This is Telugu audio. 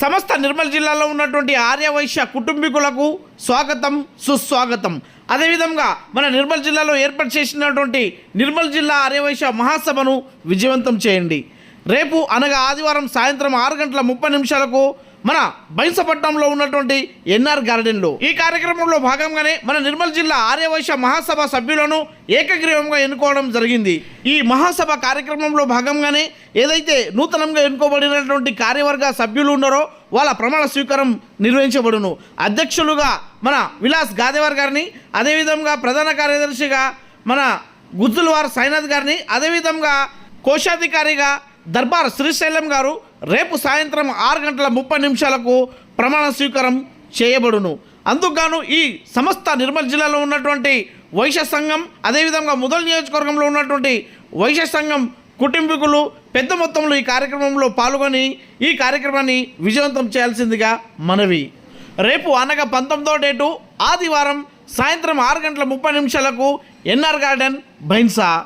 సమస్త నిర్మల్ జిల్లాలో ఉన్నటువంటి ఆర్యవైశ్య కుటుంబీకులకు స్వాగతం సుస్వాగతం. అదేవిధంగా మన నిర్మల్ జిల్లాలో ఏర్పాటు చేసినటువంటి నిర్మల్ జిల్లా ఆర్యవైశ్య మహాసభను విజయవంతం చేయండి. రేపు అనగా ఆదివారం సాయంత్రం ఆరు గంటల ముప్పై నిమిషాలకు మన బైంసపట్నంలో ఉన్నటువంటి ఎన్ఆర్ గార్డెన్లో. ఈ కార్యక్రమంలో భాగంగానే మన నిర్మల్ జిల్లా ఆర్యవైశ్య మహాసభ సభ్యులను ఏకగ్రీవంగా ఎన్నుకోవడం జరిగింది. ఈ మహాసభ కార్యక్రమంలో భాగంగానే ఏదైతే నూతనంగా ఎన్నుకోబడినటువంటి కార్యవర్గ సభ్యులు ఉన్నారో వాళ్ళ ప్రమాణ స్వీకారం నిర్వహించబడును. అధ్యక్షులుగా మన విలాస్ గాదేవర్ గారిని అదేవిధంగా ప్రధాన కార్యదర్శిగా మన గుజ్జులవార్ సాయినాథ్ గారిని అదేవిధంగా కోశాధికారిగా దర్బార్ శ్రీశైలం గారు రేపు సాయంత్రం ఆరు గంటల ముప్పై నిమిషాలకు ప్రమాణ స్వీకారం చేయబడును. అందుకుగాను ఈ సమస్త నిర్మల్ జిల్లాలో ఉన్నటువంటి వైశ్య సంఘం అదేవిధంగా ముదల్ నియోజకవర్గంలో ఉన్నటువంటి వైశ్య సంఘం కుటుంబీకులు పెద్ద మొత్తంలో ఈ కార్యక్రమంలో పాల్గొని ఈ కార్యక్రమాన్ని విజయవంతం చేయాల్సిందిగా మనవి. రేపు అనగా పంతొమ్మిదో డేటు ఆదివారం సాయంత్రం ఆరు గంటల ముప్పై నిమిషాలకు ఎన్ఆర్ గార్డెన్ బైన్సా.